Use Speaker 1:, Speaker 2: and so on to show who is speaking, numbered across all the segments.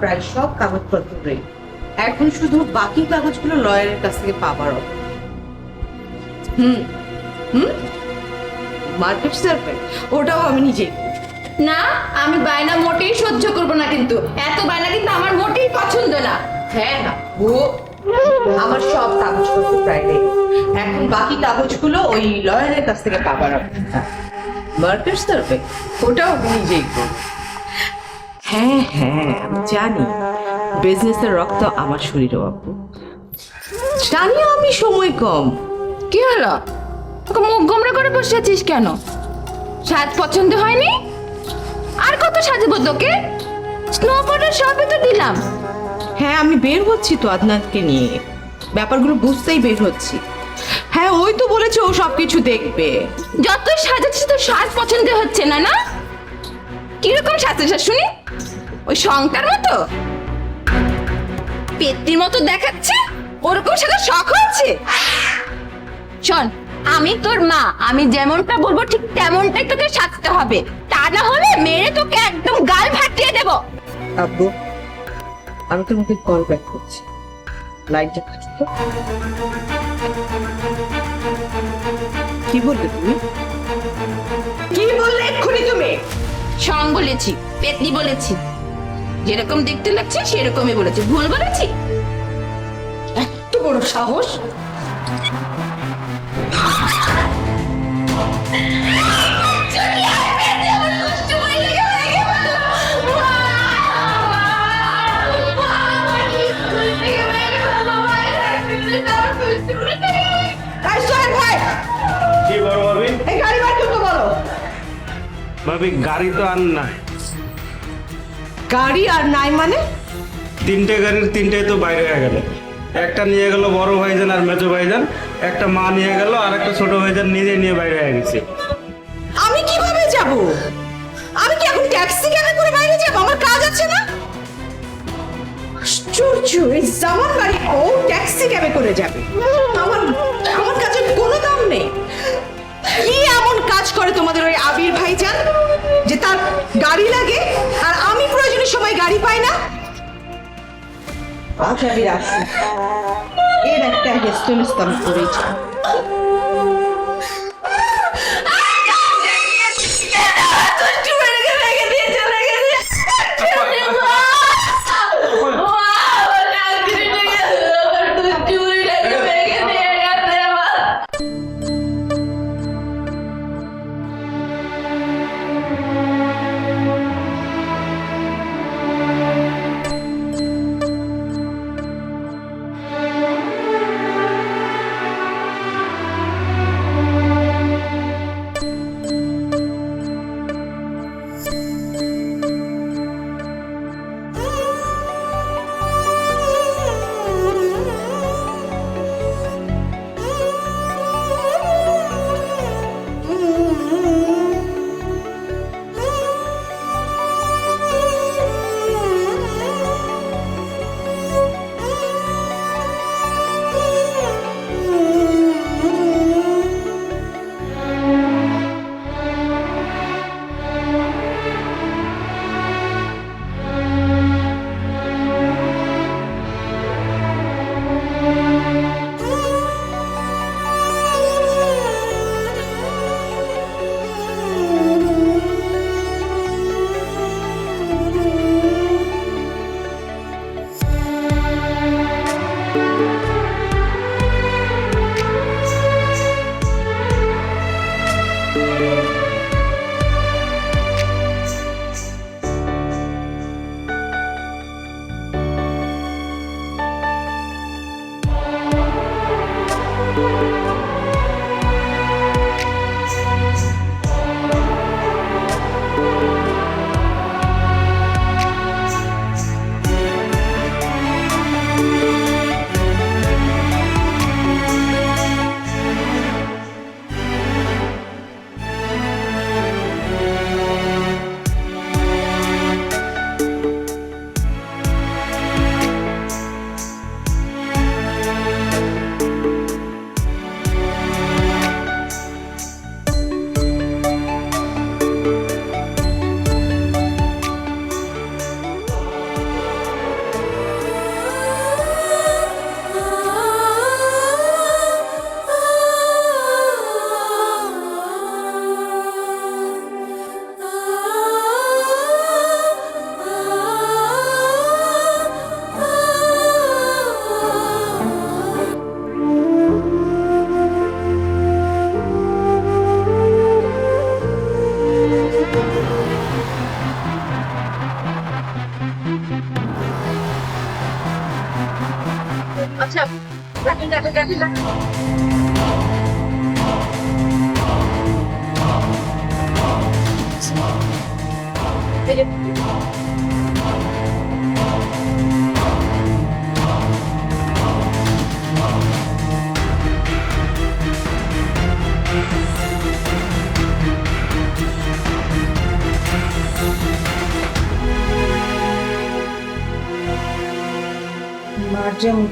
Speaker 1: প্রায় সব কাগজপত্র রেডি এখন শুধু বাকি কাগজগুলো লয়ারের কাছ থেকে পাবার। হুম হুম? মার্কেট সার্ভে ওটাও আমি নিজেই
Speaker 2: না আমি বায়না মোটেই সহ্য করব না কিন্তু। এত বায়না কিন্তু আমার মোটেই পছন্দ না।
Speaker 1: হ্যাঁ না ও আমার সব কাগজপত্র প্রায় রেডি এখন বাকি কাগজগুলো ওই লয়ারের কাছ থেকে পাবার। মার্কেট সার্ভে ওটাও আমি নিজেই করব। হ্যাঁ হ্যাঁ আমি জানি। বিজনেসের রক্ত আমার শরীরে অপু জানি আমি সময় কম।
Speaker 2: কি হলো? তোকে মুখ গোমরা করে বসে আছিস কেন? সাজ পছন্দ হয়নি? আর কত সাজবো তোকে? স্নোবোর্ডের সবই তো দিলাম।
Speaker 1: হ্যাঁ আমি বের হচ্ছি তো আদনাথকে নিয়ে। ব্যাপারগুলো বুঝতেই বের হচ্ছি। হ্যাঁ ওই তো বলেছে ও সবকিছু দেখবে।
Speaker 2: যতই সাজাচ্ছিস তো সাজ পছন্দ হচ্ছে না না? কীরকম সাজেছিস শুনি? ওই সংটার মতো? পেত্তির মতো দেখাচ্ছে? ওরকম সাথে শখ হচ্ছে শোন আমি তোর মা আমি যেমনটা বলব ঠিক তেমনটাই তোকে সাজতে হবে। তা না হলে মেরে তোকে একদম গাল ফাটিয়ে দেব।
Speaker 1: আব্বু আমি তোমাকে কল ব্যাক করছি। লাইটটা কাটো তো। কি বললে তুমি? কি বললে এক্ষুনি তুমি?
Speaker 2: সং বলেছি পেতনি বলেছি। যেরকম দেখতে লাগছে সেরকমই বলেছি। ভুল বলেছি?
Speaker 1: এত বড় সাহস!
Speaker 3: ভাবি
Speaker 1: গাড়ি
Speaker 3: তো আর নাই।
Speaker 1: গাড়ি আর নাই মানে?
Speaker 3: তিনটে গাড়ির তিনটে তো বাইরে হয়ে গেল। একটা নিয়ে গেল বড় ভাইজান আর মেজো ভাইজান একটা মা নিয়ে গেল আর একটা ছোট ভাইজান নিজে নিয়ে বাইরে হয়ে গেছে।
Speaker 1: আমি কীভাবে যাব? আমি কি এখন ট্যাক্সি কেন করে বাইরে যাব? আমার কাজ আছে না? আশ্চর্য এই জামান বাড়ি ও ট্যাক্সি ক্যাবে করে যাবে? আমার আমার কাজের কোনো দাম নেই। কি কাজ করে তোমাদের ওই আবির ভাইজান, যে তার গাড়ি লাগে, আর আমি প্রয়োজনের সময় গাড়ি পাই না। আচ্ছা আসুন এর একটা হেস্তন স্তম্ভ করেছে।
Speaker 4: Thank you.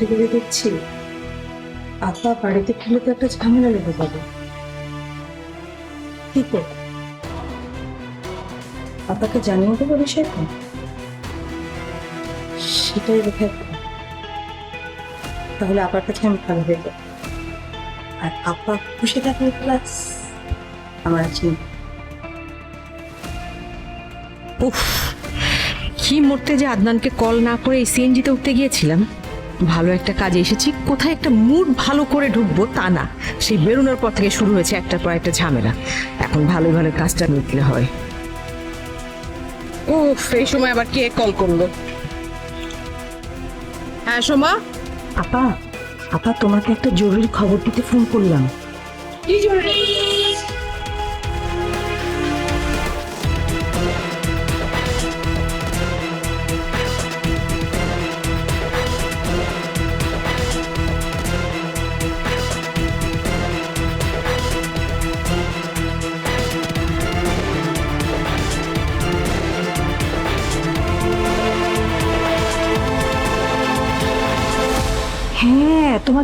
Speaker 4: মতি করে দেখছি, আপা বাড়িতে খেলে তো একটা ঝামেলা লেগে যাবে। কি করব? আপাকে জানিয়ে দেবো বিষয়টা? সেটাই রেখে তাহলে আপার কাছে আমি ভালো হয়ে যাব। আর আপা খুশি থাকলে প্লাস আমার আছে
Speaker 5: উফ, কি মরতে যে আদনানকে কল না করে এই সিএনজিতে উঠতে গিয়েছিলাম। ভালো একটা কাজে এসেছি। কোথায় একটা মুড ভালো করে ঢুকবো তা না। সেই বেরোনোর পর থেকে শুরু হয়েছে একটা পর একটা ঝামেলা। এখন ভালো ভালো কাজটা মিটলে হয়। উফ এই সময় আবার কে কল করল? হ্যাঁ সোমা?
Speaker 4: আপা আপা তোমাকে একটা জরুরি খবর দিতে ফোন করলাম।
Speaker 5: কি জরুরি?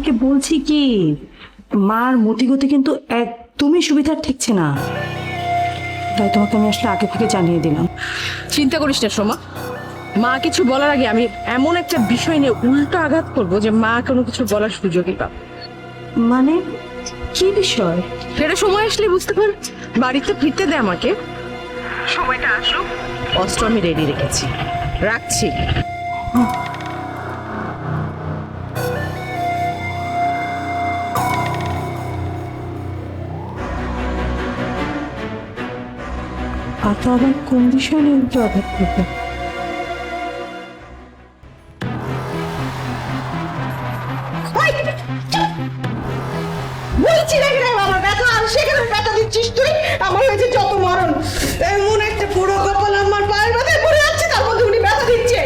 Speaker 4: তোমাকে বলছি কি মার মতিগতি কিন্তু একদমই সুবিধার ঠেকছে না। তাই তোমাকে আমি আসলে আগে থেকে জানিয়ে দিলাম।
Speaker 5: চিন্তা করিস না সোমা। মা কিছু বলার আগে আমি এমন একটা বিষয় নিয়ে উল্টো আঘাত করব যে মা কোনো কিছু বলার সুযোগই পাবে
Speaker 4: মানে কি বিষয়?
Speaker 5: সেটা সময় আসলে বুঝতে পার। বাড়িতে ফিরতে দে আমাকে। সময়টা আসুক। অস্ত্র আমি রেডি রেখেছি। রাখছি।
Speaker 4: তো আবার কোন বিষয় নিয়ে উল্টো আঘাত করবে
Speaker 1: আমার ব্যথা আর সেখানে ব্যথা দিচ্ছিস তুই? আমার হয়েছে যত মরণ। এমন একটা পুরো কপাল আমার পায়ের ব্যথায় পড়ে যাচ্ছে তার মধ্যে উনি ব্যথা দিচ্ছে।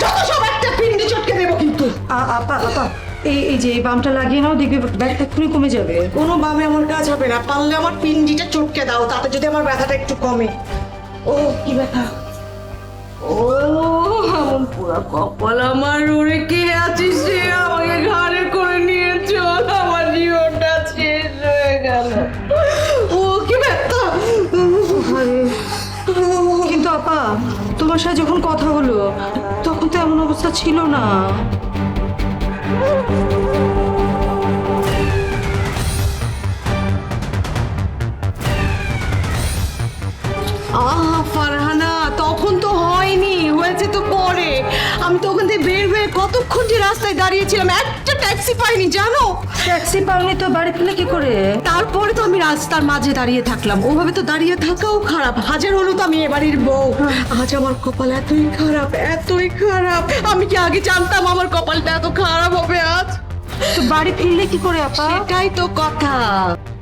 Speaker 1: যত সব একটা পিন্ডি চটকে দেবো কিন্তু।
Speaker 4: আ- আপা আপা এই এই যে এই বামটা লাগিয়ে নাও দেখবে ব্যাগটা এক্ষুনি কমে যাবে।
Speaker 1: কোনো ভাবে আমার কাজ হবে না পারলে আমার পিন্ডিটা চটকে দাও তাতে যদি আমার ব্যথাটা একটু কমে। ও, কি ব্যথা ও এমন পুরো কপাল আমার ওরে কে আছিস রে? আমাকে ঘাড়ে করে নিয়ে চল, আমার জীবনটা শেষ হয়ে গেল। ও, কি ব্যথা
Speaker 4: কিন্তু আপা, তোমার সাথে যখন কথা হলো, তখন তো এমন অবস্থা ছিল না।
Speaker 1: আহা ফারহানা তখন তো হয়নি হয়েছে তো পরে। আমি তো ওখান থেকে বের হয়ে কতক্ষণ যে রাস্তায় দাঁড়িয়েছিলাম একটা ট্যাক্সি পাইনি জানো?
Speaker 4: ট্যাক্সি পাওনি তো বাড়ি ফেলে কি করে?
Speaker 1: তারপরে তো আমি রাস্তার মাঝে দাঁড়িয়ে থাকলাম। ওভাবে তো দাঁড়িয়ে থাকাও খারাপ। হাজার হলো তো আমি এবাড়ির বউ। আজ আমার কপাল এতই খারাপ এতই খারাপ। আমি কি আগে জানতাম আমার কপালটা এত খারাপ হবে আজ?
Speaker 4: তো বাড়ি ফিরলে কি করে আপা?
Speaker 1: সেটাই তো কথা।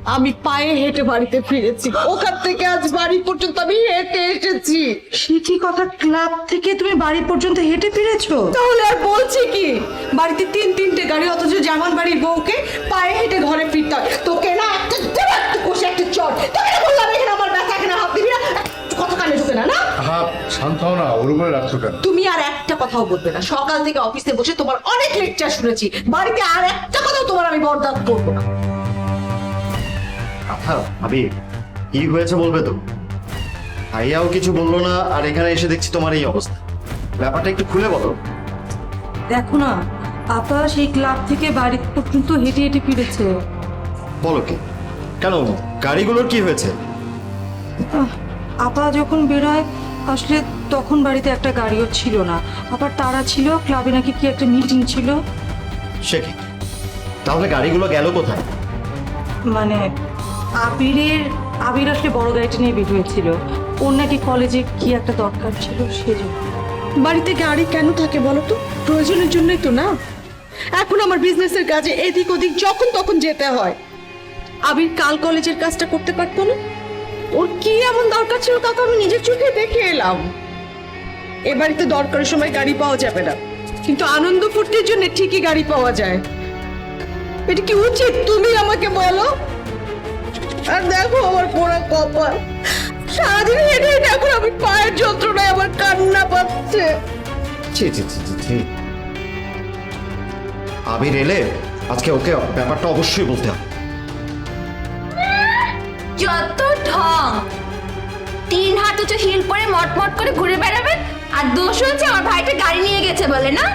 Speaker 1: আমি পায়ে হেঁটে বাড়িতে ফিরেছি। ওখান থেকে আজ বাড়ি পর্যন্ত আমি হেঁটে এসেছি।
Speaker 4: সে কি কথা? ক্লাব থেকে তুমি বাড়ি পর্যন্ত হেঁটে ফিরেছো?
Speaker 1: তাহলে আর বলছি কি? বাড়িতে তিন তিনটে গাড়ি অথচ জামান বাড়ির বউকে পায়ে হেঁটে ঘরে ফিরতে হয়। তোকে না একটা একটা কষে একটা চট। তোকে না বললাম এখানে আমার ব্যথা এখানে হাত দিবি না। কথা কানে ঢুকে না না?
Speaker 6: হা শান্ত হও না ওর উপরে রাখছো কেন?
Speaker 1: তুমি আর একটা কথাও বলবে না। সকাল থেকে অফিসে বসে তোমার অনেক লেকচার শুনেছি। বাড়িতে আর একটা কথাও তোমার আমি বরদাস্ত করব না।
Speaker 7: আচ্ছা ভাবি। কি হয়েছে বলবে তো? ভাইয়াও কিছু বলল না আর এখানে এসে দেখছি তোমার এই অবস্থা। ব্যাপারটা একটু খুলে বলো।
Speaker 4: দেখো না আপা সেই ক্লাব থেকে বাড়ি পর্যন্ত হেঁটে হেঁটে ফিরেছে।
Speaker 7: বলো কি? কেন গাড়িগুলোর কি হয়েছে?
Speaker 4: আপা যখন বেরোয় আসলে তখন বাড়িতে একটা গাড়িও ছিল না। আবার তারা ছিল ক্লাবে নাকি কি একটা মিটিং ছিল।
Speaker 7: সে কি? তাহলে গাড়িগুলো গেল কোথায়?
Speaker 4: মানে আবিরের আবির আসলে বড় গাড়িটা নিয়ে বের হয়েছিল। ওর নাকি কলেজে কি একটা দরকার ছিল সেজন্য।
Speaker 1: বাড়িতে গাড়ি কেন থাকে বলো তো? প্রয়োজনের জন্যই তো না। এখন আমার বিজনেসের কাজে এদিক ওদিক যখন তখন যেতে হয়। আবির কাল কলেজের কাজটা করতে পারতো না? ওর কি এমন দরকার ছিল তা তো আমি নিজের চোখে দেখে এলাম। এ বাড়িতে দরকারের সময় গাড়ি পাওয়া যাবে না। কিন্তু আনন্দ ফুর্তির জন্য ঠিকই গাড়ি পাওয়া যায়। এটা কি উচিত তুমি আমাকে বলো? আর দেখো আমার পোড়া কপাল। সারাদিন হেঁটে হেঁটে এখন আমি পায়ের যন্ত্রণায় আমার কান্না পাচ্ছে।
Speaker 7: ছি ছি ছি ছি ছি। আবির এলে আজকে ওকে ব্যাপারটা অবশ্যই বলতে হবে।
Speaker 8: যত ঢং। তিন হাত উঁচু হিল পরে মটমট করে ঘুরে বেড়াবেন আর দোষ হচ্ছে আমার ভাইটা গাড়ি নিয়ে গেছে বলে না?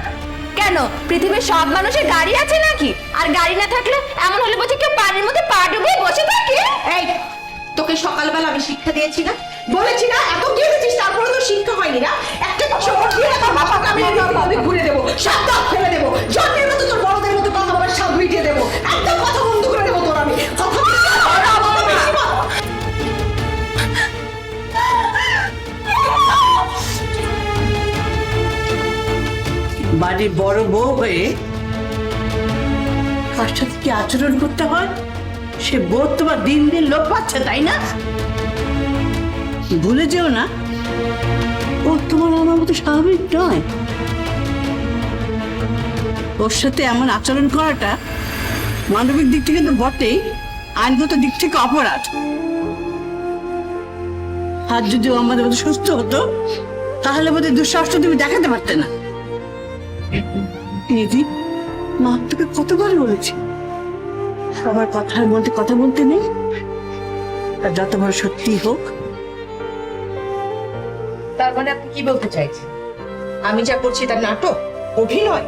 Speaker 8: কেন? পৃথিবীর সব মানুষের গাড়ি আছে নাকি? আর গাড়ি না থাকলে এমন হলে বলছে কেউ পানির মধ্যে পা ডুবিয়ে বসে থাকে?
Speaker 1: এই, তোকে সকালবেলা আমি শিক্ষা দিয়েছি না? বলেছি না, এত কি হয়েছিস তারপরে তো শিক্ষা হয়নি না? একটা বল দিয়ে তোর বাবাকে আমি আমি ঘুরে দেবো সব দাঁত ফেলে দেবো, জন্মের মতো তোর বড়দের মতো কথা বলার সব মিটিয়ে দেবো, একদম কথা বন্ধ করে দেবো তোর আমি। কথা
Speaker 9: বাড়ির বড় বউ হয়ে কার সাথে কি আচরণ করতে হয়? সে বোধ তোমার দিন দিন লোক পাচ্ছে, তাই না? ভুলে যেও না। ও তোমার আমার মতো স্বাভাবিক নয়। ওর সাথে এমন আচরণ করাটা মানবিক দিক থেকে তো বটেই, আইনগত দিক থেকে অপরাধ। আর যদি ও আমাদের মতো সুস্থ হতো, তাহলে বোধহয় দুঃসাহসটা তুমি দেখাতে পারতে না। দিদি মা তোকে কতবার বলেছি? সবার কথার মধ্যে কথা বলতে নেই। আর যত বড় সত্যি হোক
Speaker 1: তার মানে আপনি কি বলতে চাইছেন? আমি যা করছি তার নাটক অভিনয়?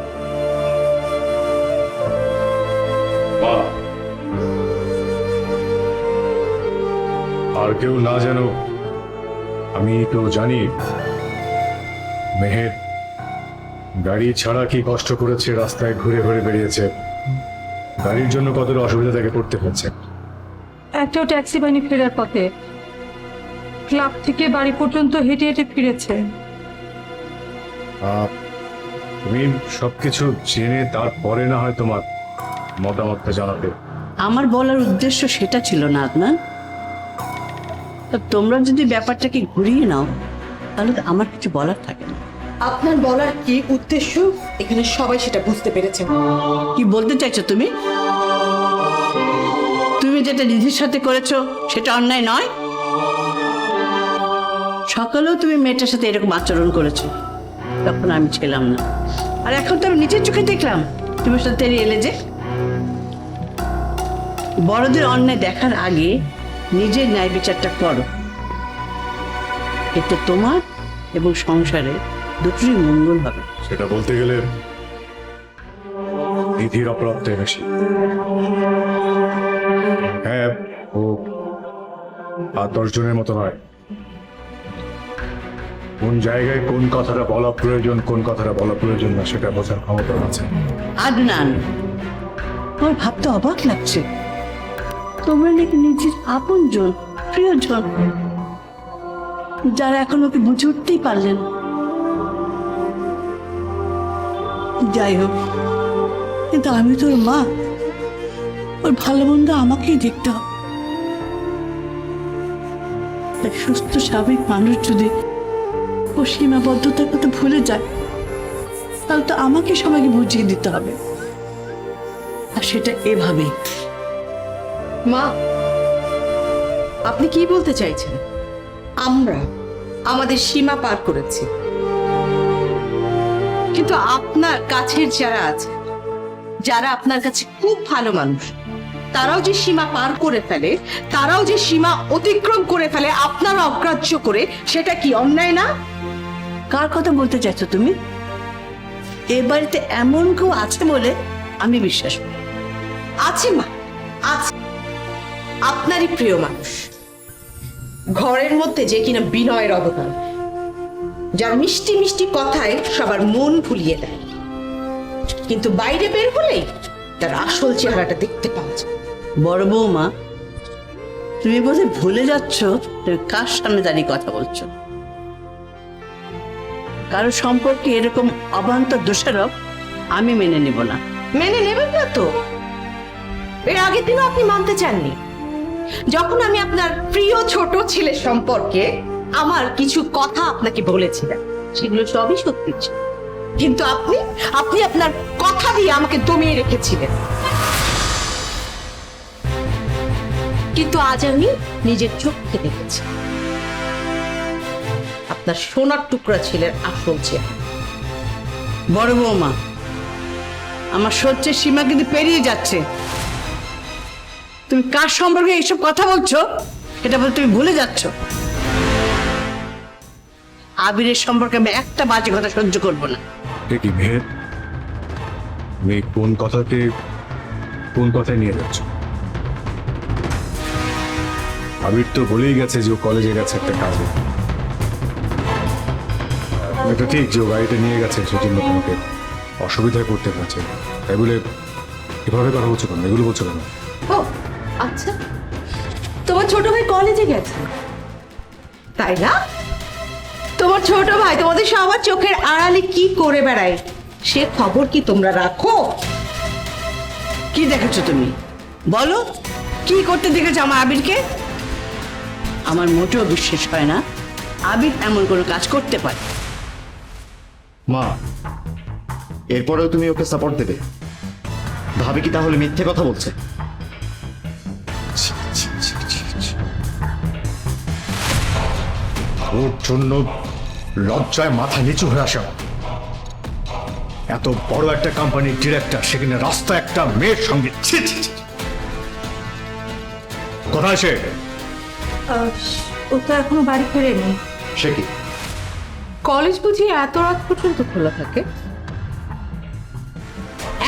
Speaker 6: আর কেউ না যেন আমি তো জানি মেহের গাড়ি ছাড়া কি কষ্ট করেছে রাস্তায় ঘুরে ঘুরে বেরিয়েছে। গাড়ির জন্য কতটা অসুবিধা তাকে করতে হচ্ছে?
Speaker 4: একটাও ট্যাক্সি বাহিনী ফেরার পথে। ক্লাব থেকে বাড়ি পর্যন্ত হেঁটে হেঁটে ফিরেছে।
Speaker 6: আহ, তুমি সবকিছু জেনে তারপরে না হয় তোমার মতামতটা জানাবে?
Speaker 9: আমার বলার উদ্দেশ্য সেটা ছিল না আদনান। তোমরা যদি ব্যাপারটাকে ঘুরিয়ে নাও তাহলে তো আমার কিছু বলার থাকে না।
Speaker 1: আপনার বলার কি উদ্দেশ্য? এখানে সবাই সেটা বুঝতে পেরেছে।
Speaker 9: কি বলতে চাইছো তুমি? তুমি যেটা নিধির সাথে করেছ, সেটা অন্যায় নয়? সকালেও তুমি মেয়েটার সাথে এরকম আচরণ করেছ। তখন আমি ছিলাম না। আর এখন তো আমি নিজের চোখে দেখলাম। তুমি সাথে এলে যে? বড়দের অন্যায় দেখার আগে নিজের ন্যায় বিচারটা করো। এতে তোমার এবং সংসারে দুটোরই মঙ্গল হবে।
Speaker 6: সেটা বলতে গেলে নিধির অপরাধটাই বেশি। হ্যাঁ ও আর দশজনের মতো নয়। কোন জায়গায় কোন কথাটা বলা প্রয়োজন কোন কথাটা বলা প্রয়োজন না সেটা বোঝার ক্ষমতা আছে।
Speaker 9: আদনান আমার ভাবতে অবাক লাগছে। তোমরা নাকি নিজের আপনজন প্রিয়জন যারা এখন ওকে বুঝে উঠতেই পারলেন। যাই হোক কিন্তু আমি তোর মা। ওর ভালো মন্দ আমাকেই দেখতে হবে। সুস্থ স্বাভাবিক মানুষ যদি ও সীমাবদ্ধতার কথা ভুলে যায় তাহলে তো আমাকে সবাইকে বুঝিয়ে দিতে হবে। আর সেটা এভাবেই।
Speaker 1: মা আপনি কি বলতে চাইছেন? আমরা আমাদের সীমা পার করেছি। কিন্তু আপনার কাছের যারা আছে, যারা আপনার কাছে খুব ভালো মানুষ, তারাও যে সীমা পার করে ফেলে, তারাও যে সীমা অতিক্রম করে ফেলে, আপনারা অগ্রাহ্য করে, সেটা কি অন্যায় না?
Speaker 9: কার কথা বলতে চাইছো তুমি? এ বাড়িতে এমন কেউ আছে বলে আমি বিশ্বাস করি
Speaker 1: আছে মা, আছে। আপনারই প্রিয় মানুষ। ঘরের মধ্যে যে কিনা বিনয়ের অবদান যার মিষ্টি মিষ্টি কথায় সবার মন ভুলিয়ে দেয়। কিন্তু বাইরে বের হলেই তার আসল চেহারাটা দেখতে পাওয়া যায়।
Speaker 9: বড় বৌমা তুমি বোধহয় ভুলে যাচ্ছ তুমি কার সামনে দাঁড়িয়ে কথা বলছো। কারও সম্পর্কে এরকম অবান্তর দোষারোপ আমি মেনে নেব না।
Speaker 1: মেনে নেবেন না তো? এর আগের দিনও আপনি মানতে চাননি। যখন আমি আপনার প্রিয় ছোট ছেলের সম্পর্কে আমার কিছু কথা আপনাকে বলেছিলাম। সেগুলো সবই সত্যি ছিল। কিন্তু আপনি আপনি আপনার কথা দিয়ে আমাকে দমিয়ে রেখেছিলেন। কিন্তু আজ আমি নিজের চোখে দেখেছি। আপনার সোনার টুকরা ছেলের আসল চেহারা।
Speaker 9: বড় বৌমা, আমার সহ্যের সীমা কিন্তু পেরিয়ে যাচ্ছে। তুমি কার সম্পর্কে এইসব কথা বলছো? এটা বলে তুমি ভুলে যাচ্ছ। আবিরের সম্পর্কে আমি একটা বাজে কথা সহ্য করব না।
Speaker 6: কি মেহের তুমি কোন কথাতে কোন কথায় নিয়ে যাচ্ছ? আবির তো বলেই গেছে যে ও কলেজে গেছে একটা কাজে। এটা ঠিক যে ও গাড়িটা নিয়ে গেছে সেজন্য তোমাকে অসুবিধায় পড়তে পারছে তাই বলে এভাবে কথা বলছো কেন? এগুলো বলছো কেন?
Speaker 1: ও আচ্ছা। তোমার ছোট ভাই কলেজে গেছে। তাই না? তোমার ছোট ভাই তোমাদের সবার চোখের আড়ালে কি করে বেড়ায়? সে খবর কি তোমরা রাখো?
Speaker 9: কি দেখেছ তুমি? বলো কি করতে দেখেছ আমার আবিরকে? আমার মোটেও বিশ্বাস হয় না আবির এমন কোনো কাজ করতে পারে।
Speaker 7: মা এরপরেও তুমি ওকে সাপোর্ট দেবে। ভাবি কি তাহলে মিথ্যে কথা বলছে?
Speaker 6: ছি, ছি, ছি, ছি, ছি। ওর জন্য লজ্জায় মাথা নিচু হয়ে আসা। এত বড় একটা কোম্পানির ডিরেক্টর সেখানে রাস্তা একটা মেয়ের সঙ্গে ছি, ছি, ছি। কোথায় সে?
Speaker 4: ও তো এখনও বাড়ি ফেরেনি।
Speaker 7: সে কি?
Speaker 1: কলেজ বুঝি এত রাত পর্যন্ত খোলা থাকে?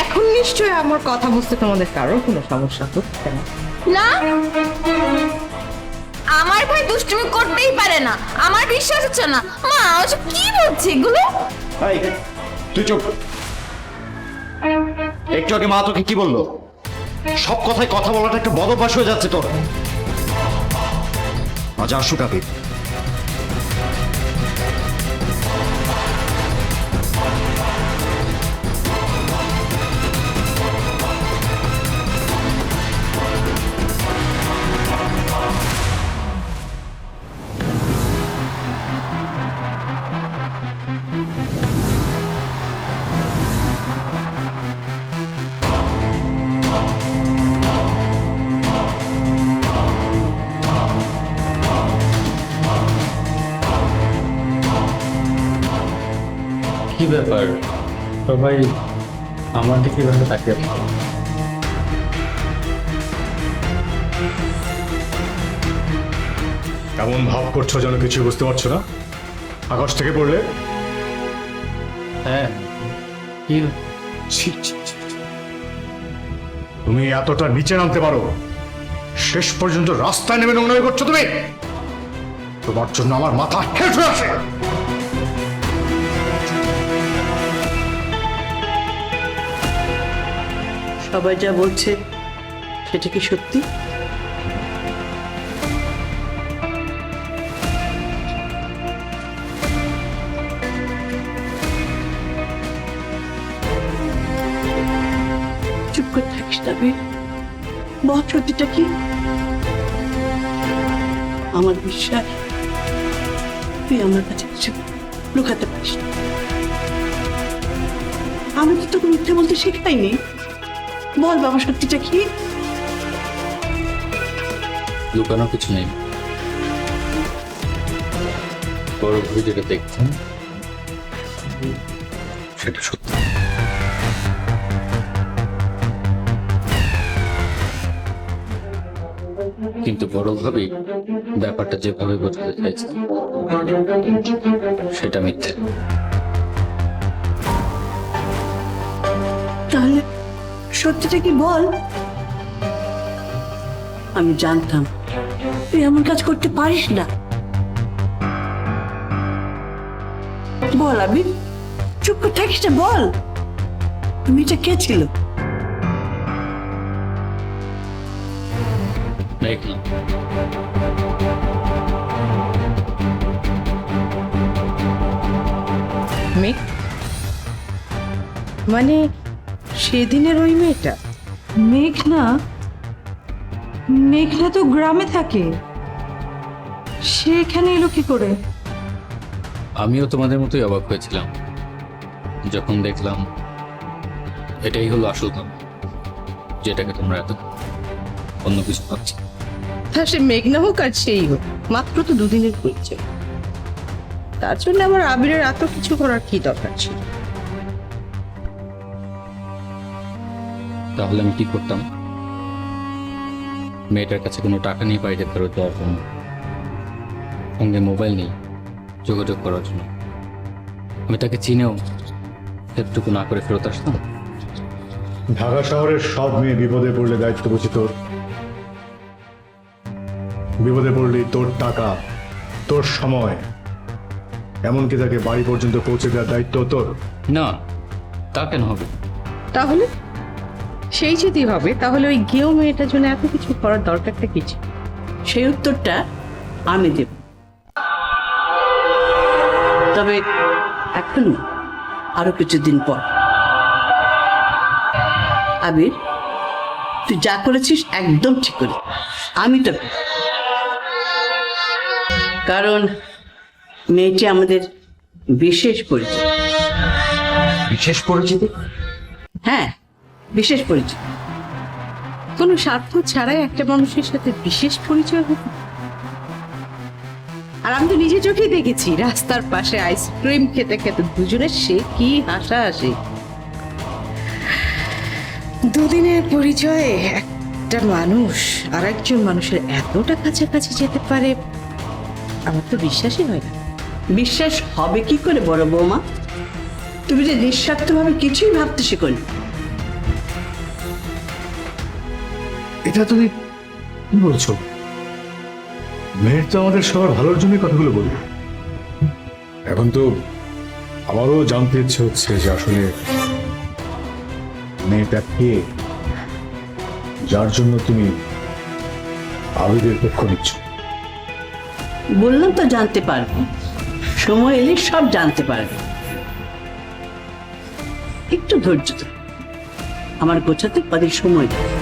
Speaker 1: এখন নিশ্চয়ই আমার কথা বুঝতে তোমাদের কারোর কোনো সমস্যা হচ্ছে না।
Speaker 2: না। আমার ভাই দুষ্টুমি করতেই পারে না। আমার বিশ্বাস হচ্ছে না। মা ওসব কি বলছে এগুলো?
Speaker 7: এই, তুই চুপ। একটু আগে মা তোকে কি বলল? সব কথায় কথা বলাটা একটা বদ হয়ে যাচ্ছে তোর। আজ আসুক আবির।
Speaker 10: সবাই আমার দিকে এভাবে তাকিয়ে আছে?
Speaker 6: এমন ভাব করছ যেন কিছু বুঝতে পারছ না? আকাশ থেকে পড়লে?
Speaker 10: হ্যাঁ কি।
Speaker 6: তুমি এতটা নিচে নামতে পারো। শেষ পর্যন্ত রাস্তায় নেমে নোংরামি করছ তুমি? তোমার জন্য আমার মাথা হেঁট আসে
Speaker 9: সবাই যা বলছে, সেটা কি সত্যি? চুপ করে থাকিস না বে বল সত্যিটা কি? আমার বিশ্বাস, তুই আমার কাছে কিছু লুকাতে পারিস আমি তো তোকে মিথ্যে বলতে শেখাইনি। বল বাবা, সত্যিটা কি?
Speaker 10: লুকানোর কিছু নেই। বড় ঘুরে যেটা দেখছেন, সেটা সত্যি। কিন্তু বড় ভাবি ব্যাপারটা যেভাবে বোঝাতে চাইছে সেটা মিথ্যে।
Speaker 9: সত্যিটা কি বল? আমি জানতাম। তুই এমন কাজ করতে পারিস না। বল আবি। চুপ করে থাকিস না বল। মেয়েটা কে ছিল?
Speaker 10: মেঘনা
Speaker 1: মেঘ মানে সেদিনের ওই মেয়েটা?
Speaker 4: মেঘনা? মেঘনা তো গ্রামে থাকে। সে এখানে এলো কি করে?
Speaker 10: আমিও তোমাদের মতোই অবাক হয়েছিলাম। যখন দেখলাম এটাই হলো আসল নাম যেটাকে তোমরা এত অন্য কিছু ভাবছি।
Speaker 1: হ্যাঁ সে মেঘনা হোক আর সেই হোক মাত্র তো দুদিনের পরিচয়। তার জন্য আমার আবিরের এত কিছু করার কি দরকার ছিল?
Speaker 10: তাহলে আমি কি করতাম? মেয়েটার কাছে কোনো টাকা নেই বাইরে ফেরত দেওয়ার জন্য। সঙ্গে মোবাইল নেই যোগাযোগ করার জন্য। আমি তাকে চিনেও এতটুকু না করে ফেরত আসতাম?
Speaker 6: ঢাকা শহরের সব মেয়ে বিপদে পড়লে দায়িত্ব বুঝি তোর? বিপদে পড়লেই তোর টাকা তোর সময় এমনকি তাকে বাড়ি পর্যন্ত পৌঁছে দেওয়ার দায়িত্ব তোর।
Speaker 10: না তা কেন হবে?
Speaker 1: তাহলে? সেই যদি হবে তাহলে ওই গেও মেয়েটার জন্য এত কিছু করার দরকারটা কি ছিল?
Speaker 9: সেই উত্তরটা আমি দেব। তবে এখন আরও কিছুদিন পর। আবির তুই যা করেছিস একদম ঠিক করি আমি তো কারণ মেয়েটি আমাদের বিশেষ পরিচিত।
Speaker 11: বিশেষ পরিচিত?
Speaker 9: হ্যাঁ। বিশেষ পরিচয়।
Speaker 1: কোনো স্বার্থ ছাড়াই একটা মানুষের সাথে বিশেষ পরিচয় হতো আর আমি তো নিজে চোখেই দেখেছি, রাস্তার পাশে আইসক্রিম খেতে খেতে দুজনের সে কি হাসা আসে দুদিনের পরিচয়ে একটা মানুষ আর একজন মানুষের এতটা কাছাকাছি যেতে পারে, আমার তো বিশ্বাসই হয় না।
Speaker 9: বিশ্বাস হবে কি করে বড় বৌমা? তুমি যে নিঃস্বার্থভাবে কিছুই ভাবতে শেখনি
Speaker 6: এটা তুমি কি বলছো? মেয়ের তো আমাদের সবার ভালোর জন্যই কথাগুলো বলি এখন তো আমারও জানতে ইচ্ছে হচ্ছে যে আসলে মেয়েটা কে? যার জন্য তুমি আবিদের পক্ষ নিচ্ছ?
Speaker 9: বললাম তো জানতে পারবে। সময় এলে সব জানতে পারবে। একটু ধৈর্য ধর। আমার গোছাতে কদিন সময় দাও।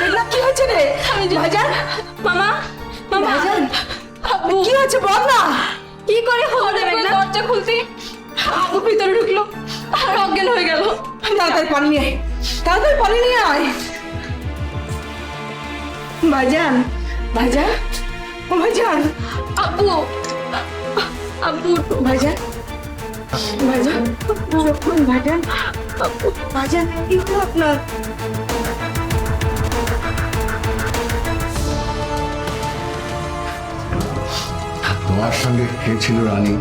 Speaker 9: মেঘনা কি হয়েছে রে? ভাইজান?
Speaker 8: মামা মামা।
Speaker 9: ভাইজান
Speaker 8: আব্বু।
Speaker 9: কি হয়েছে বল না
Speaker 8: কি করে হলো মেঘনা দরজা খুলতে। আব্বু ভিতরে ঢুকলো আর অজ্ঞান হয়ে গেল।
Speaker 9: তাড়াতাড়ি পানি নিয়ে আয়। তাড়াতাড়ি পানি নিয়ে আয়। ভাইজান ভাইজান ও ভাইজান।
Speaker 8: আব্বু আব্বু।
Speaker 9: ভাইজান ভাইজান ভাইজান ভাইজান কি হলো আপনার?
Speaker 11: তোমার সঙ্গে কে ছিল রানী?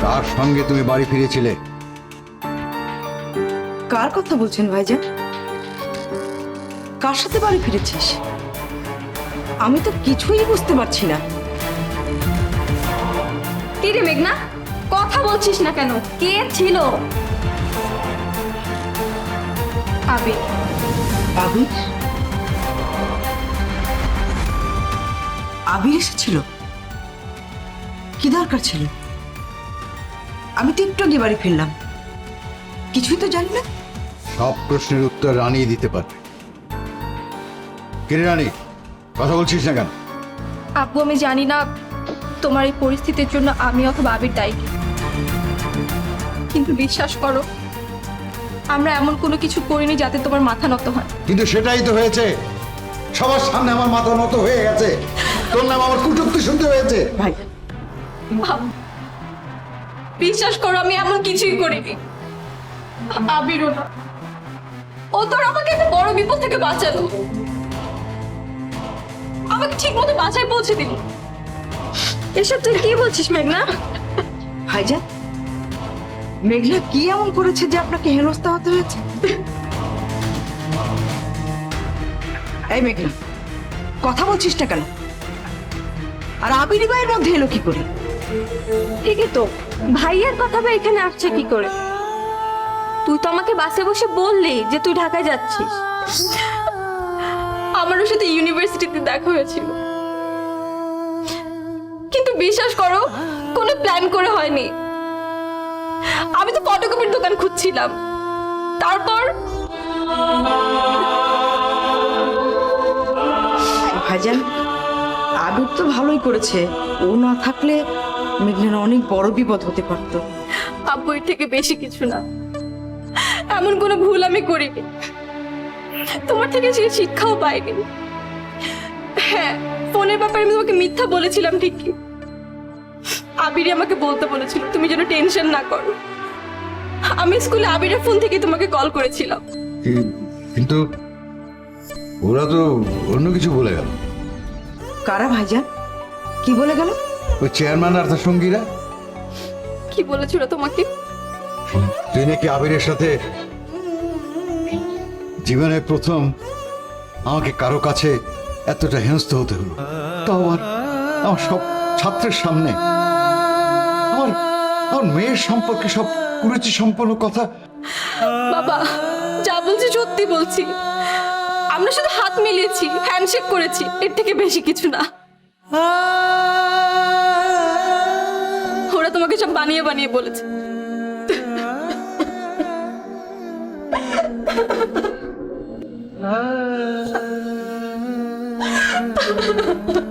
Speaker 11: কার সঙ্গে তুমি বাড়ি ফিরেছিলে?
Speaker 1: কার কথা বলছেন ভাইজান? কার সাথে বাড়ি ফিরেছিস? আমি তো কিছুই বুঝতে পারছি না।
Speaker 8: কি রে মেঘনা? কথা বলছিস না কেন? কে ছিল? আবির।
Speaker 1: আবির? আবির এসেছিল? কি দরকার ছিল? আমি তো একটু আগে বাড়ি ফিরলাম। কিছুই তো জানি না।
Speaker 11: সব প্রশ্নের উত্তর রানী দিতে পারবে। কিরে রানী কথা বলছিস না কেন?
Speaker 8: আব্বু আমি জানি না তোমার এই পরিস্থিতির জন্য আমি অথবা আবির দায়ী। কি। কিন্তু বিশ্বাস করো আমরা এমন কোনো কিছু করিনি যাতে তোমার মাথা নত হয়।
Speaker 11: কিন্তু সেটাই তো হয়েছে। সবার সামনে আমার মাথা নত হয়ে গেছে। তোর নাম আমার কুটুক্তি শুনতে হয়েছে
Speaker 1: ভাই।
Speaker 8: বিশ্বাস করো আমি এমন কিছুই করিনি। আবিরও না। ও তোর আমাকে একটা বড় বিপদ থেকে বাঁচালো। আমাকে ঠিক মতো বাঁচায় পৌঁছে দিল। এসব তুই কি বলছিস মেঘনা?
Speaker 1: ভাইজান মেঘলা কি এমন করেছে যে আপনাকে হেনস্থা হতে হয়েছে? এই মেঘলা কথা বলছিস না কেন? আর আবির ভাইয়ের মধ্যে এলো কি করে?
Speaker 8: ঠিকই তো। ভাইয়ের কথা বা এখানে আসছে কি করে? তুই তো আমাকে বাসে বসে বললি যে তুই ঢাকায় যাচ্ছিস। আমারও সাথে ইউনিভার্সিটিতে দেখা হয়েছিল। কিন্তু বিশ্বাস করো কোনো প্ল্যান করে হয়নি। আমি তো ফটোকপির দোকান খুঁজছিলাম। তারপর
Speaker 1: ভাইজান আবির তো ভালোই করেছে। ও না থাকলে মেঘলার অনেক বড় বিপদ হতে পারতো।
Speaker 8: আব্বু এর থেকে বেশি কিছু না। এমন কোনো ভুল আমি করিনি। তোমার থেকে সে শিক্ষাও পাইনি। হ্যাঁ ফোনের ব্যাপারে আমি তোমাকে মিথ্যা বলেছিলাম ঠিকই আবিরই আমাকে বলতে বলেছিল তুমি যেন টেনশন না করো। আমি স্কুলে আবিরের ফোন থেকে তোমাকে কল করেছিলাম।
Speaker 11: কিন্তু ওরা তো অন্য কিছু বলে গেল।
Speaker 1: কারা ভাইজান? কি বলে গেল?
Speaker 11: ওই চেয়ারম্যান আর তার সঙ্গীরা?
Speaker 8: কি বলেছিল তোমাকে?
Speaker 11: তুই নাকি আবিরের সাথে জীবনে প্রথম আমাকে কারও কাছে এতটা হেনস্থ হতে হলো? তাও আমার আমার সব ছাত্রের সামনে। আমার আমার মেয়ের সম্পর্কে সব কুরুচি সম্পন্ন কথা
Speaker 8: বাবা যা বলছি সত্যি বলছি। আমরা শুধু হাত মিলিয়েছি হ্যান্ডশেক করেছি এর থেকে বেশি কিছু না। ওরা তোমাকে সব বানিয়ে বানিয়ে বলেছে।